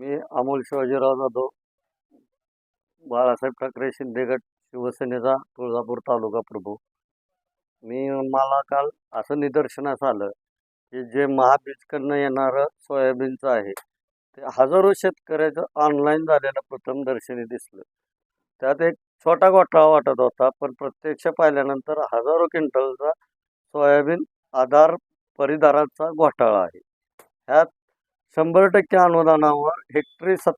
मी अमोल शिवाजीराव जाधव बाळासाहेब ठाकरे शिंदेगड शिवसेनेचा तुळजापूर तालुका प्रभू. मी मला काल असं निदर्शनास आलं की जे महाबीजकडनं येणारं सोयाबीनचं आहे ते हजारो शेतकऱ्याचं ऑनलाईन झालेलं प्रथम दर्शनी दिसलं. त्यात एक छोटा घोटाळा वाटत होता पण प्रत्यक्ष पाहिल्यानंतर हजारो क्विंटलचा सोयाबीन आधार परिधाराचा घोटाळा आहे. ह्यात शंभर टक्के अनुदानावर हेक्टरी सत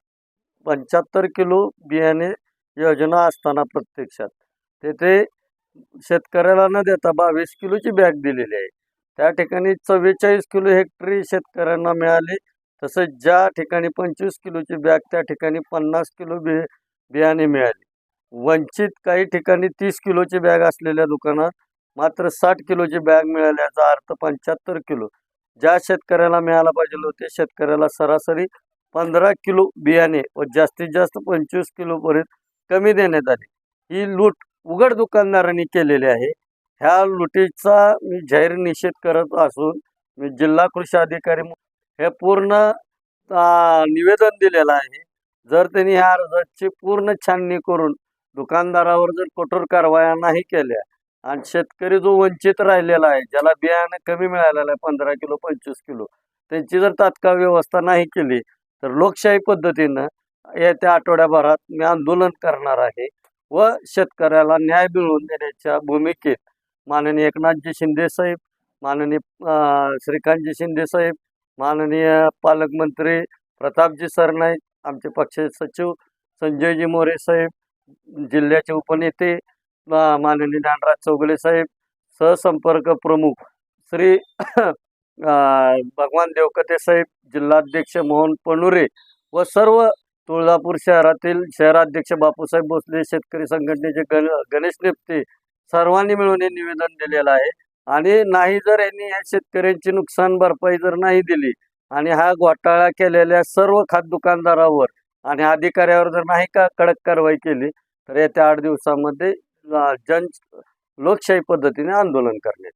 पंच्याहत्तर किलो बियाणे योजना असताना प्रत्यक्षात. तेथे शेतकऱ्याला न देता बावीस किलोची बॅग दिलेली आहे. त्या ठिकाणी चव्वेचाळीस किलो हेक्टरी शेतकऱ्यांना मिळाली. तसंच ज्या ठिकाणी पंचवीस किलोची बॅग त्या ठिकाणी पन्नास किलो बि बियाणे मिळाली. वंचित काही ठिकाणी तीस किलोची बॅग असलेल्या दुकानात मात्र साठ किलोची बॅग मिळाल्याचा अर्थ पंच्याहत्तर किलो. ज्या शेतकऱ्याला मिळायला पाहिजे होते शेतकऱ्याला सरासरी पंधरा किलो बियाणे व जास्तीत जास्त पंचवीस किलोपर्यंत कमी देण्यात आली. ही लूट उघड दुकानदारांनी केलेली आहे. ह्या लुटीचा मी जाहीर निषेध करत असून मी जिल्हा कृषी अधिकारी हे पूर्ण निवेदन दिलेलं आहे. जर त्यांनी ह्या अर्जाची पूर्ण छाननी करून दुकानदारावर जर कठोर कारवाया नाही केल्या आणि शेतकरी जो वंचित राहिलेला आहे ज्याला बियाणं कमी मिळालेलं आहे पंधरा किलो पंचवीस किलो त्यांची जर तात्काळ व्यवस्था नाही केली तर लोकशाही पद्धतीनं येत्या आठवड्याभरात मी आंदोलन करणार आहे व शेतकऱ्याला न्याय मिळवून देण्याच्या भूमिकेत माननीय एकनाथजी शिंदे साहेब माननीय श्रीकांतजी शिंदे साहेब माननीय पालकमंत्री प्रतापजी सरनाईक आमचे पक्ष सचिव संजयजी मोरे साहेब जिल्ह्याचे उपनेते माननीय ज्ञानराज चौगले साहेब सहसंपर्क प्रमुख श्री भगवान देवकते साहेब जिल्हाध्यक्ष मोहन पणुरे व सर्व तुळजापूर शहरातील शहराध्यक्ष बापूसाहेब भोसले शेतकरी संघटनेचे गण गणेश नेपते सर्वांनी मिळून हे निवेदन दिलेलं आहे. आणि नाही जर यांनी या शेतकऱ्यांची नुकसान भरपाई जर नाही दिली आणि हा घोटाळा केलेल्या सर्व खात दुकानदारावर आणि अधिकाऱ्यावर जर नाही का कडक कारवाई केली तर येत्या आठ दिवसामध्ये जन लोकशाही पद्धतीने आंदोलन करण्यात